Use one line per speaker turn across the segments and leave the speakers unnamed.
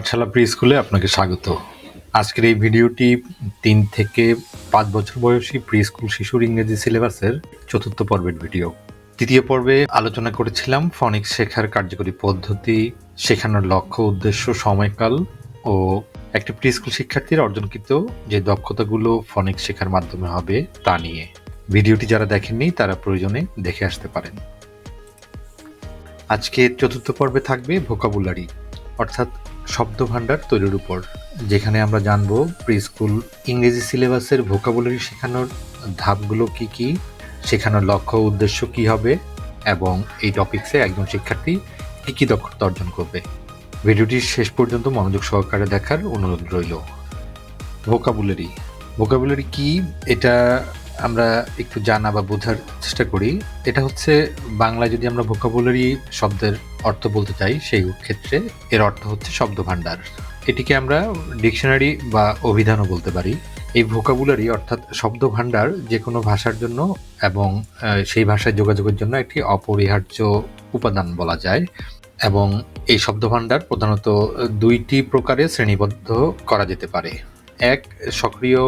পাঠশালা pre স্কুলে আপনাকে স্বাগত। আজকের এই ভিডিওটি তিন থেকে পাঁচ বছর বয়সী প্রি স্কুল শিশুর ইংরেজি সিলেবাসের চতুর্থ পর্বের ভিডিও। তৃতীয় পর্বে আলোচনা করেছিলাম ফনিক্স শেখার কার্যকরী পদ্ধতি, শেখানোর লক্ষ্য, উদ্দেশ্য, সময়কাল ও একটি প্রি স্কুল শিক্ষার্থীর অর্জনকৃত যে দক্ষতাগুলো ফনিক্স শেখার মাধ্যমে হবে তা নিয়ে। ভিডিওটি যারা দেখেননি, তারা প্রয়োজনে দেখে আসতে পারেন। আজকে চতুর্থ পর্বে থাকবে ভোকাবুলারি, অর্থাৎ শব্দ ভাণ্ডার তৈরির উপর, যেখানে আমরা জানব প্রি স্কুল ইংরেজি সিলেবাসের ভোকাবুলারি শেখানোর ধাপগুলো কি কি, শেখানোর লক্ষ্য উদ্দেশ্য কি হবে, এবং এই টপিকসে একজন শিক্ষার্থী কী কী দক্ষতা অর্জন করবে। ভিডিওটি শেষ পর্যন্ত মনোযোগ সহকারে দেখার অনুরোধ রইল। ভোকাবুলারি। ভোকাবুলারি কি? এটা আমরা একটু জানা বা বোঝার চেষ্টা করি। এটা হচ্ছে বাংলায় যদি আমরা ভোকাবুলারি শব্দের অর্থ বলতে চাই, সেই ক্ষেত্রে এর অর্থ হচ্ছে শব্দ ভাণ্ডার এটিকে আমরা ডিকশনারি বা অভিধানও বলতে পারি। এই ভোকাবুলারি অর্থাৎ শব্দ ভাণ্ডার যে কোনো ভাষার জন্য এবং সেই ভাষায় যোগাযোগের জন্য একটি অপরিহার্য উপাদান বলা যায়। এবং এই শব্দ ভাণ্ডার প্রধানত দুইটি প্রকারে শ্রেণীবদ্ধ করা যেতে পারে। এক, সক্রিয়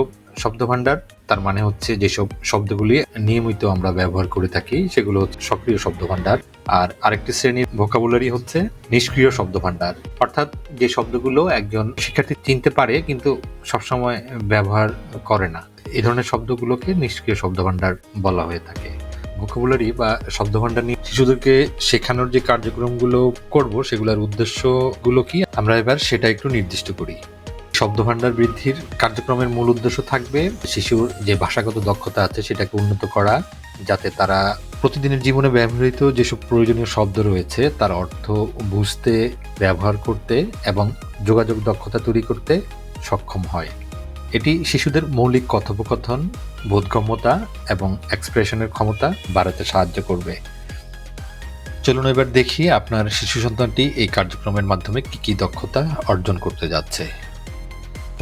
শব্দ ভাণ্ডার তার মানে হচ্ছে যেসব শব্দগুলি নিয়মিত আমরা ব্যবহার করে থাকি, সেগুলো হচ্ছে সক্রিয় শব্দ ভাণ্ডার আর আরেকটি শ্রেণির ভোকাবুলারি হচ্ছে নিষ্ক্রিয় শব্দ ভাণ্ডার অর্থাৎ যে শব্দগুলো একজন শিক্ষার্থী চিনতে পারে, কিন্তু সবসময় ব্যবহার করে না। এই ধরনের শব্দগুলোকে নিষ্ক্রিয় শব্দ ভাণ্ডার বলা হয়ে থাকে। ভোকাবুলারি বা শব্দ ভাণ্ডার নিয়ে শিশুদেরকে শেখানোর যে কার্যক্রমগুলো করব, সেগুলোর উদ্দেশ্যগুলো কি? আমরা এবার সেটা একটু নির্দিষ্ট করি। শব্দ ভাণ্ডার বৃদ্ধির কার্যক্রমের মূল উদ্দেশ্য থাকবে শিশুর যে ভাষাগত দক্ষতা আছে সেটাকে উন্নত করা, যাতে তারা প্রতিদিনের জীবনে ব্যবহৃত যেসব প্রয়োজনীয় শব্দ রয়েছে, তার অর্থ বুঝতে, ব্যবহার করতে এবং যোগাযোগ দক্ষতা তৈরি করতে সক্ষম হয়। এটি শিশুদের মৌলিক কথোপকথন, বোধগম্যতা এবং এক্সপ্রেশনের ক্ষমতা বাড়াতে সাহায্য করবে। চলুন এবার দেখি আপনার শিশু সন্তানটি এই কার্যক্রমের মাধ্যমে কি কি দক্ষতা অর্জন করতে যাচ্ছে।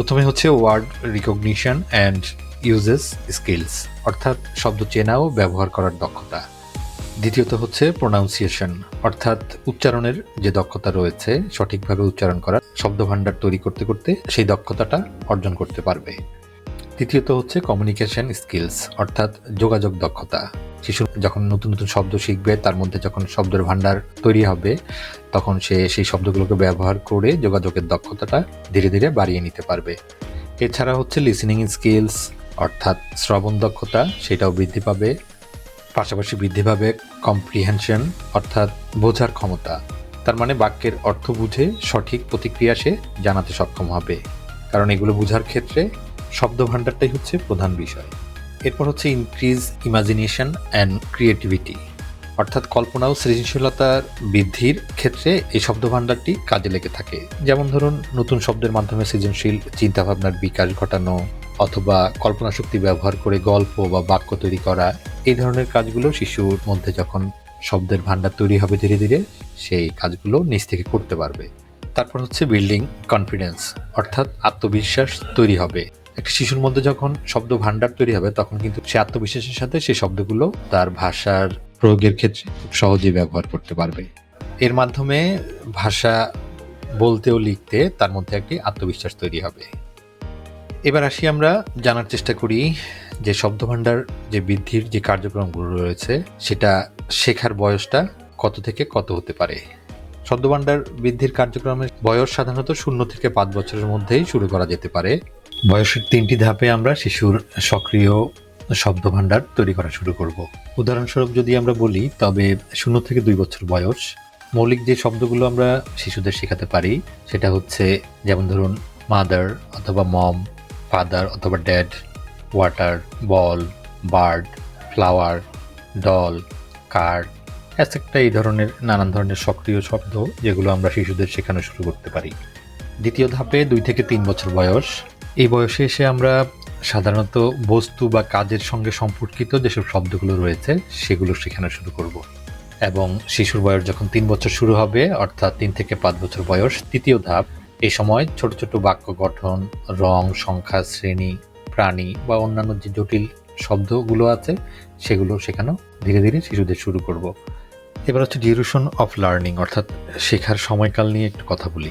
প্রথমে হচ্ছে word recognition and uses skills, অর্থাৎ শব্দ চেনা ও ব্যবহার করার দক্ষতা। দ্বিতীয়ত হচ্ছে প্রোনাউন্সিয়েশন, অর্থাৎ উচ্চারণের যে দক্ষতা রয়েছে, সঠিকভাবে উচ্চারণ করা শব্দ ভাণ্ডার তৈরি করতে করতে সেই দক্ষতাটা অর্জন করতে পারবে। তৃতীয়ত হচ্ছে কমিউনিকেশন স্কিলস অর্থাৎ যোগাযোগ দক্ষতা। শিশু যখন নতুন নতুন শব্দ শিখবে, তার মধ্যে যখন শব্দের ভাণ্ডার তৈরি হবে, তখন সে সেই শব্দগুলোকে ব্যবহার করে যোগাযোগের দক্ষতাটা ধীরে ধীরে বাড়িয়ে নিতে পারবে। এছাড়া হচ্ছে লিসেনিং স্কিলস অর্থাৎ শ্রবণ দক্ষতা, সেটাও বৃদ্ধি পাবে। পাশাপাশি বৃদ্ধি পাবে কম্প্রিহেনশন অর্থাৎ বোঝার ক্ষমতা। তার মানে বাক্যের অর্থ বুঝে সঠিক প্রতিক্রিয়া সে জানাতে সক্ষম হবে। কারণ এগুলো বোঝার ক্ষেত্রে শব্দ ভাণ্ডারটাই হচ্ছে প্রধান বিষয়। এরপর হচ্ছে ইনক্রিজ ইমাজিনেশন অ্যান্ড ক্রিয়েটিভিটি অর্থাৎ কল্পনা ও সৃজনশীলতার বৃদ্ধির ক্ষেত্রে এই শব্দ ভাণ্ডারটি কাজে লেগে থাকে। যেমন ধরুন, নতুন শব্দের মাধ্যমে সৃজনশীল চিন্তাভাবনার বিকাশ ঘটানো অথবা কল্পনা শক্তি ব্যবহার করে গল্প বা বাক্য তৈরি করা, এই ধরনের কাজগুলো শিশুর মধ্যে যখন শব্দের ভাণ্ডার তৈরি হবে ধীরে ধীরে, সেই কাজগুলো নিজ থেকে করতে পারবে। তারপর হচ্ছে বিল্ডিং কনফিডেন্স অর্থাৎ আত্মবিশ্বাস তৈরি হবে। একটা শিশুর মধ্যে যখন শব্দ ভাণ্ডার তৈরি হবে, তখন কিন্তু সে আত্মবিশ্বাসের সাথে সেই শব্দগুলো তার ভাষার প্রয়োগের ক্ষেত্রে খুব সহজেই ব্যবহার করতে পারবে। এর মাধ্যমে ভাষা বলতে ও লিখতে তার মধ্যে একটি আত্মবিশ্বাস তৈরি হবে। এবার আসি আমরা জানার চেষ্টা করি যে শব্দ ভাণ্ডার যে বৃদ্ধির যে কার্যক্রমগুলো রয়েছে, সেটা শেখার বয়সটা কত থেকে কত হতে পারে? শব্দভাণ্ডার বৃদ্ধির কার্যক্রমের বয়স সাধারণত শূন্য থেকে পাঁচ বছরের মধ্যেই শুরু করা যেতে পারে। বয়সের তিনটি ধাপে আমরা শিশুর সক্রিয় শব্দ ভাণ্ডার তৈরি করা শুরু করব। উদাহরণস্বরূপ যদি আমরা বলি, তবে শূন্য থেকে দুই বছর বয়স। মৌলিক যে শব্দগুলো আমরা শিশুদের শেখাতে পারি, সেটা হচ্ছে যেমন ধরুন, মাদার অথবা মম, ফাদার অথবা dad, water, ball, bird, flower, doll, car একটা এই ধরনের নানান ধরনের সক্রিয় শব্দ যেগুলো আমরা শিশুদের শেখানো শুরু করতে পারি। দ্বিতীয় ধাপে দুই থেকে তিন বছর বয়স। এই বয়সে এসে আমরা সাধারণত বস্তু বা কাজের সঙ্গে সম্পর্কিত যেসব শব্দগুলো রয়েছে, সেগুলো শেখানো শুরু করব। এবং শিশুর বয়স যখন তিন বছর শুরু হবে, অর্থাৎ তিন থেকে পাঁচ বছর বয়স, তৃতীয় ধাপ, এই সময় ছোট ছোট বাক্য গঠন, রং, সংখ্যা, শ্রেণি, প্রাণী বা অন্যান্য যে জটিল শব্দগুলো আছে, সেগুলো শেখানো ধীরে ধীরে শিশুদের শুরু করব। এবার হচ্ছে ডিউরেশন অফ লার্নিং, অর্থাৎ শেখার সময়কাল নিয়ে একটু কথা বলি।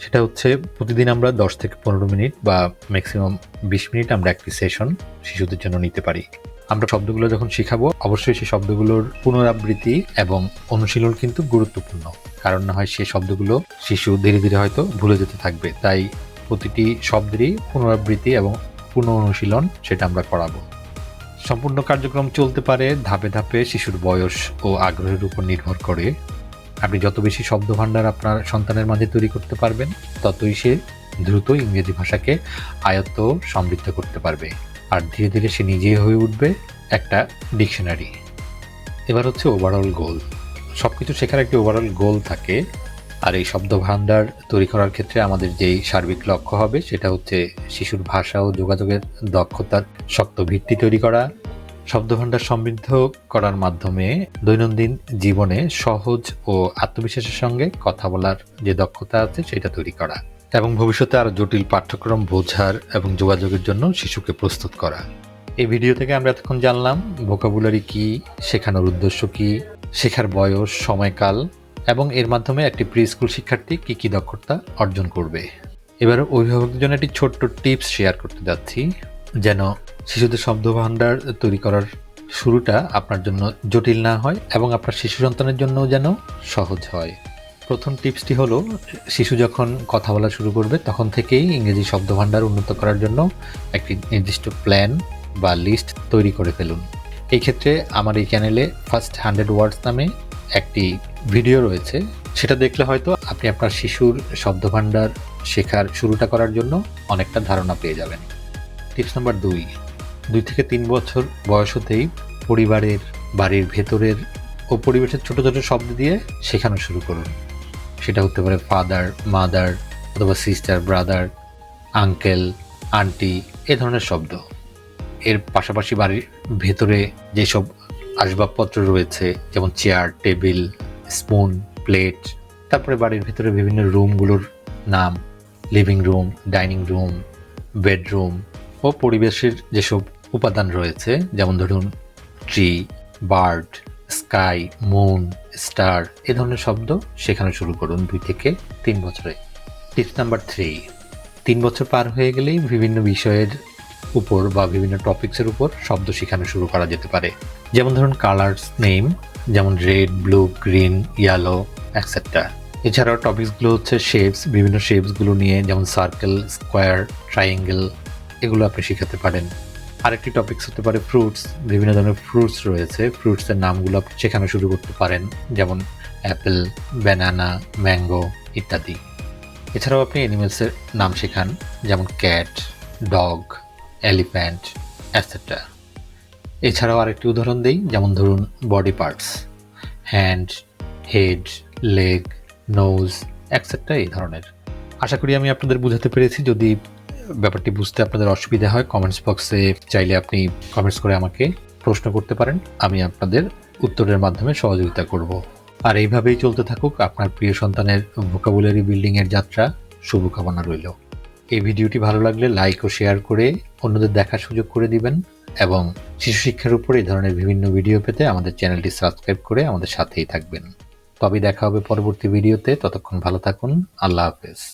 সেটা হচ্ছে প্রতিদিন আমরা দশ থেকে পনেরো মিনিট বা ম্যাক্সিমাম বিশ মিনিট আমরা একটি সেশন শিশুদের জন্য নিতে পারি। আমরা শব্দগুলো যখন শিখাবো, অবশ্যই সেই শব্দগুলোর পুনরাবৃত্তি এবং অনুশীলন কিন্তু গুরুত্বপূর্ণ। কারণ না হয় সেই শব্দগুলো শিশু ধীরে ধীরে হয়তো ভুলে যেতে থাকবে। তাই প্রতিটি শব্দেরই পুনরাবৃত্তি এবং পুনঃ অনুশীলন সেটা আমরা করাবো। সম্পূর্ণ কার্যক্রম চলতে পারে ধাপে ধাপে শিশুর বয়স ও আগ্রহের উপর নির্ভর করে। আপনি যত বেশি শব্দ ভাণ্ডার আপনার সন্তানের মাঝে তৈরি করতে পারবেন, ততই সে দ্রুত ইংরেজি ভাষাকে আয়ত্ত সমৃদ্ধ করতে পারবে। আর ধীরে ধীরে সে নিজেই হয়ে উঠবে একটা ডিকশনারি। এবার হচ্ছে ওভারঅল গোল সব কিছু শেখার একটি ওভারঅল গোল থাকে। আর এই শব্দ ভাণ্ডার তৈরি করার ক্ষেত্রে আমাদের যেই সার্বিক লক্ষ্য হবে, সেটা হচ্ছে শিশুর ভাষা ও যোগাযোগের দক্ষতার শক্ত ভিত্তি তৈরি করা শব্দভাণ্ডার সমৃদ্ধ করার মাধ্যমে দৈনন্দিন জীবনে সহজ ও আত্মবিশ্বাসের সঙ্গে কথা বলার যে দক্ষতা আছে, সেটা তৈরি করা এবং ভবিষ্যতে আরও জটিল পাঠ্যক্রম বোঝার এবং যোগাযোগের জন্য শিশুকে প্রস্তুত করা। এই ভিডিও থেকে আমরা এতক্ষণ জানলাম ভোকাবুলারি কি, শেখানোর উদ্দেশ্য কি, শেখার বয়স, সময়কাল এবং এর মাধ্যমে একটি প্রি স্কুল শিক্ষার্থী কি কি দক্ষতা অর্জন করবে। এবার অভিভাবকদের জন্য একটি ছোট্ট টিপস শেয়ার করতে যাচ্ছি। যেন শিশুদের শব্দ ভাণ্ডার তৈরি করার শুরুটা আপনার জন্য জটিল না হয় এবং আপনার শিশু সন্তানের জন্য যেন সহজ হয়। প্রথম টিপসটি হলো, শিশু যখন কথা বলা শুরু করবে, তখন থেকেই ইংরেজি শব্দ ভাণ্ডার উন্নত করার জন্য একটি নির্দিষ্ট প্ল্যান বা লিস্ট তৈরি করে ফেলুন। এই ক্ষেত্রে আমার এই চ্যানেলে ফার্স্ট হান্ড্রেড ওয়ার্ডস নামে একটি ভিডিও রয়েছে। সেটা দেখলে হয়তো আপনি আপনার শিশুর শব্দভাণ্ডার শেখার শুরুটা করার জন্য অনেকটা ধারণা পেয়ে যাবেন। টিপস নাম্বার দুই। দুই থেকে তিন বছর বয়স হতেই পরিবারের বাড়ির ভেতরের ও পরিবেশের ছোট ছোট শব্দ দিয়ে শেখানো শুরু করুন। সেটা হতে পারে ফাদার মাদার অথবা সিস্টার ব্রাদার আঙ্কেল আন্টি এ ধরনের শব্দ। এর পাশাপাশি বাড়ির ভেতরে যেসব আসবাবপত্র রয়েছে, যেমন চেয়ার টেবিল স্পুন প্লেট তারপরে বাড়ির ভেতরে বিভিন্ন রুমগুলোর নাম living room dining room bedroom পরিবেশের যেসব উপাদান রয়েছে, যেমন ধরুন tree bird sky moon star এ ধরনের শব্দ শেখানো শুরু করুন দুই থেকে তিন বছরে। টিপস নাম্বার থ্রি তিন বছর পার হয়ে গেলেই বিভিন্ন বিষয়ের উপর বা বিভিন্ন টপিক্সের উপর শব্দ শেখানো শুরু করা যেতে পারে। যেমন ধরুন কালার্স নেম যেমন red blue green yellow etcetera এছাড়াও টপিকসগুলো হচ্ছে শেপস বিভিন্ন শেপসগুলো নিয়ে, যেমন সার্কেল স্কোয়ার ট্রাইঙ্গেল এগুলো আপনি শেখাতে পারেন। আরেকটি টপিকস হতে পারে ফ্রুটস বিভিন্ন ধরনের ফ্রুটস রয়েছে। ফ্রুটসের নামগুলো আপনি শেখানো শুরু করতে পারেন, যেমন অ্যাপেল ব্যানানা ম্যাঙ্গো ইত্যাদি। এছাড়াও আপনি অ্যানিমেলসের নাম শেখান, যেমন ক্যাট ডগ এলিফ্যান্ট অ্যাটসেট্রা এছাড়াও আরেকটি উদাহরণ দিই, যেমন ধরুন body parts hand head leg nose etcetera এই ধরনের। আশা করি আমি আপনাদের বুঝাতে পেরেছি। যদি ব্যাপারটি বুঝতে আপনাদের অসুবিধা হয় কমেন্টস বক্সে চাইলে আপনি কমেন্টস করে আমাকে প্রশ্ন করতে পারেন, আমি আপনাদের উত্তরের মাধ্যমে সহযোগিতা করব। আর এইভাবেই চলতে থাকুক, আপনার প্রিয় সন্তানের ভোকাবুলারি বিল্ডিংয়ের যাত্রা, শুভকামনা রইল। এই ভিডিওটি ভালো লাগলে লাইক ও শেয়ার করে অন্যদের দেখার সুযোগ করে দিবেন এবং শিশু শিক্ষার উপর এই ধরনের বিভিন্ন ভিডিও পেতে আমাদের চ্যানেলটি সাবস্ক্রাইব করে আমাদের সাথেই থাকবেন। তবে দেখা হবে পরবর্তী ভিডিওতে ততক্ষণ ভালো থাকুন, আল্লাহ হাফেজ।